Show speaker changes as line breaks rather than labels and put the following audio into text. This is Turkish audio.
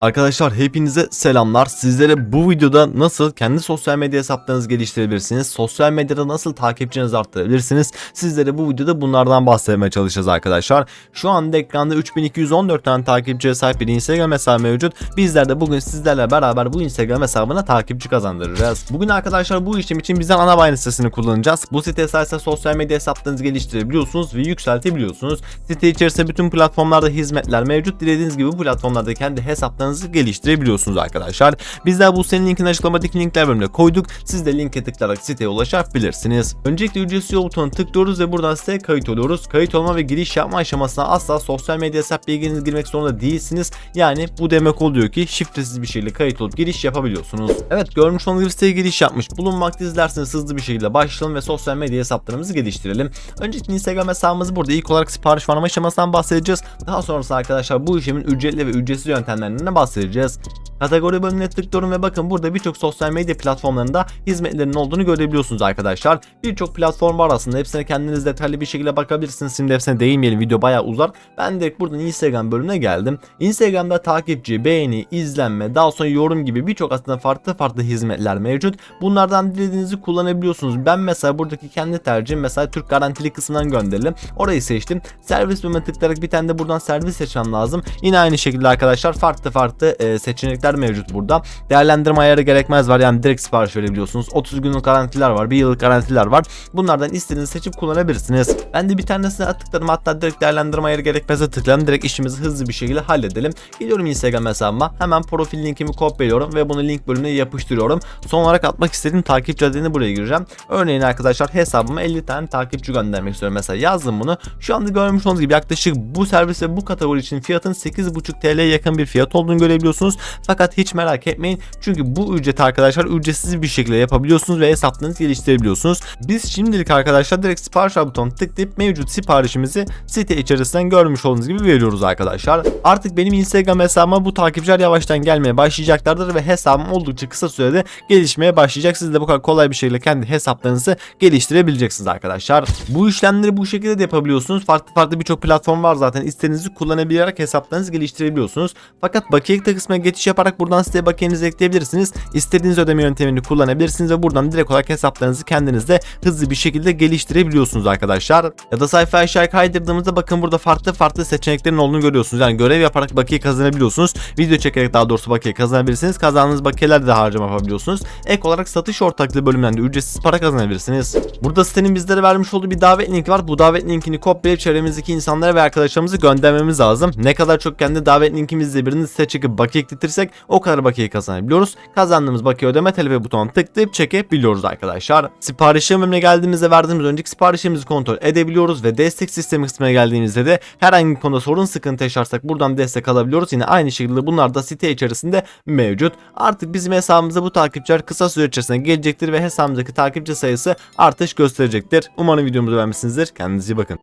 Arkadaşlar hepinize selamlar. Sizlere bu videoda nasıl kendi sosyal medya hesaplarınızı geliştirebilirsiniz, sosyal medyada nasıl takipçinizi arttırabilirsiniz. Sizlere bu videoda bunlardan bahsetmeye çalışacağız arkadaşlar. Şu anda ekranda 3214 tane takipçiye sahip bir Instagram hesabı mevcut. Bizler de bugün sizlerle beraber bu Instagram hesabına takipçi kazandıracağız. Bugün arkadaşlar bu işlem için bizden ana bayrak sitesini kullanacağız. Bu site sayesinde sosyal medya hesaplarınızı geliştirebiliyorsunuz ve yükseltebiliyorsunuz. Site içerisinde bütün platformlarda hizmetler mevcut. Dilediğiniz gibi bu platformlarda kendi hesaplarınızı geliştirebiliyorsunuz arkadaşlar. Bizler bu senin linkini açıklamadaki linkler bölümüne koyduk. Siz de linke tıklayarak siteye ulaşabilirsiniz. Öncelikle ücretsiz yol butonuna tıklıyoruz ve buradan siteye kayıt oluyoruz. Kayıt olma ve giriş yapma aşamasına asla sosyal medya hesap bilginizi girmek zorunda değilsiniz. Yani bu demek oluyor ki şifresiz bir şekilde kayıt olup giriş yapabiliyorsunuz. Evet görmüş olduğunuz gibi siteye giriş yapmış bulunmakta izlerseniz hızlı bir şekilde başlayalım ve sosyal medya hesaplarımızı geliştirelim. Öncelikle Instagram hesabımız burada ilk olarak sipariş verme aşamasından bahsedeceğiz. Daha sonrasında arkadaşlar bu işlemin ücretli ve ücretsiz yöntemlerinden bahsedeceğiz. Kategori bölümüne tıklıyorum ve bakın burada birçok sosyal medya platformlarında hizmetlerinin olduğunu görebiliyorsunuz arkadaşlar. Birçok platform var aslında. Hepsine kendiniz detaylı bir şekilde bakabilirsiniz. Şimdi hepsine değinmeyelim. Video bayağı uzar. Ben direkt buradan Instagram bölümüne geldim. Instagram'da takipçi, beğeni, izlenme, daha sonra yorum gibi birçok aslında farklı farklı hizmetler mevcut. Bunlardan dilediğinizi kullanabiliyorsunuz. Ben mesela buradaki kendi tercihim mesela Türk garantili kısmından gönderelim. Orayı seçtim. Servis bölümüne tıklayarak bir tane de buradan servis seçmem lazım. Yine aynı şekilde arkadaşlar farklı farklı e, seçenekler mevcut burada. Değerlendirme ayarı gerekmez var. Yani direkt sipariş verebiliyorsunuz. 30 günlük garantiler var. 1 yıllık garantiler var. Bunlardan istediğinizi seçip kullanabilirsiniz. Ben de bir tanesine tıkladım. Hatta direkt değerlendirme ayarı gerekmez'e tıkladım. Direkt işimizi hızlı bir şekilde halledelim. Gidiyorum Instagram hesabıma. Hemen profil linkimi kopyalıyorum ve bunu link bölümüne yapıştırıyorum. Son olarak atmak istediğim takipçi adını buraya gireceğim. Örneğin arkadaşlar hesabıma 50 tane takipçi göndermek istiyorum. Mesela yazdım bunu. Şu anda görmüş olduğunuz gibi yaklaşık bu servis ve bu kategori için fiyatın 8,5 TL'ye yakın bir fiyat olduğunu görebiliyorsunuz. Fakat hiç merak etmeyin. Çünkü bu ücreti arkadaşlar ücretsiz bir şekilde yapabiliyorsunuz ve hesaplarınızı geliştirebiliyorsunuz. Biz şimdilik arkadaşlar direkt sipariş butonu tıklayıp mevcut siparişimizi site içerisinden görmüş olduğunuz gibi veriyoruz arkadaşlar. Artık benim Instagram hesabıma bu takipçiler yavaştan gelmeye başlayacaklardır ve hesabım oldukça kısa sürede gelişmeye başlayacak. Siz de bu kadar kolay bir şekilde kendi hesaplarınızı geliştirebileceksiniz arkadaşlar. Bu işlemleri bu şekilde de yapabiliyorsunuz. Farklı farklı birçok platform var zaten. İstediğinizi kullanabilerek hesaplarınızı geliştirebiliyorsunuz. Fakat bakiye kısmına geçiş yaparak buradan siteye bakiyenizi ekleyebilirsiniz. İstediğiniz ödeme yöntemini kullanabilirsiniz ve buradan direkt olarak hesaplarınızı kendiniz de hızlı bir şekilde geliştirebiliyorsunuz arkadaşlar. Ya da sayfa aşağı kaydırdığımızda bakın burada farklı farklı seçeneklerin olduğunu görüyorsunuz. Yani görev yaparak bakiye kazanabiliyorsunuz. Video çekerek daha doğrusu bakiye kazanabilirsiniz. Kazandığınız bakiyelerde de harcama yapabiliyorsunuz. Ek olarak satış ortaklığı bölümünden de ücretsiz para kazanabilirsiniz. Burada sitenin bizlere vermiş olduğu bir davet linki var. Bu davet linkini kopyalayıp çevremizdeki insanlara ve arkadaşlarımızı göndermemiz lazım. Ne kadar çok kendi davet linkimizle birini site çekip bakiye ekletirsek o kadar bakiye kazanabiliyoruz. Kazandığımız bakiye ödeme talebi butonuna tıklayıp çekebiliyoruz arkadaşlar. Sipariş bölümüne geldiğimizde verdiğimiz önceki siparişimizi kontrol edebiliyoruz ve destek sistemi kısmına geldiğimizde de herhangi bir konuda sorun sıkıntı yaşarsak buradan destek alabiliyoruz. Yine aynı şekilde bunlar da site içerisinde mevcut. Artık bizim hesabımıza bu takipçiler kısa süre içerisinde gelecektir ve hesabımızdaki takipçi sayısı artış gösterecektir. Umarım videomuzu beğenmişsinizdir. Kendinize iyi bakın.